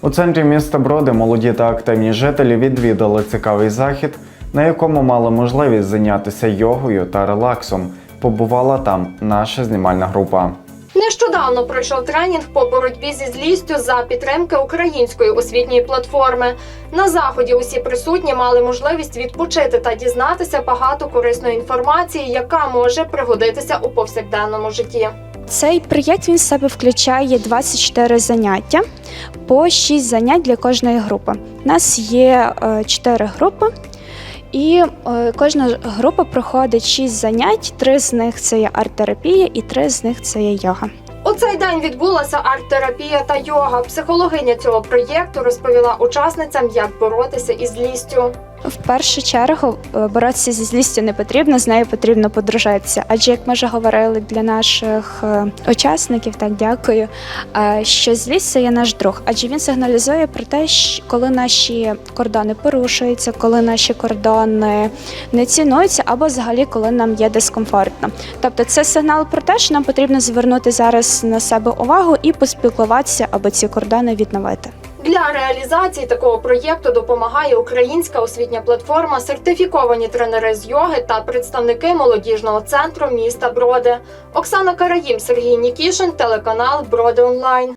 У центрі міста Броди молоді та активні жителі відвідали цікавий захід, на якому мали можливість зайнятися йогою та релаксом. Побувала там наша знімальна група. Нещодавно пройшов тренінг по боротьбі зі злістю за підтримки української освітньої платформи. На заході усі присутні мали можливість відпочити та дізнатися багато корисної інформації, яка може пригодитися у повсякденному житті. Цей проєкт він себе включає 24 заняття по 6 занять для кожної групи. У нас є 4 групи, і е, кожна група проходить 6 занять. Три з них це є арт-терапія, і три з них це є йога. У цей день відбулася арт-терапія та йога. Психологиня цього проєкту розповіла учасницям, як боротися із злістю. В першу чергу е, боротися зі злістю не потрібно, з нею потрібно подружитися. Адже, як ми вже говорили для наших е, учасників, так дякую, е, що злість це є наш друг, адже він сигналізує про те, коли наші кордони порушуються, коли наші кордони не цінуються, або взагалі коли нам є дискомфортно. Тобто, це сигнал про те, що нам потрібно звернути зараз на себе увагу і поспілкуватися, аби ці кордони відновити. Для реалізації такого проєкту допомагає українська освітня платформа, сертифіковані тренери з йоги та представники молодіжного центру міста Броди. Оксана Караїм, Сергій Нікішин, телеканал Броди Онлайн.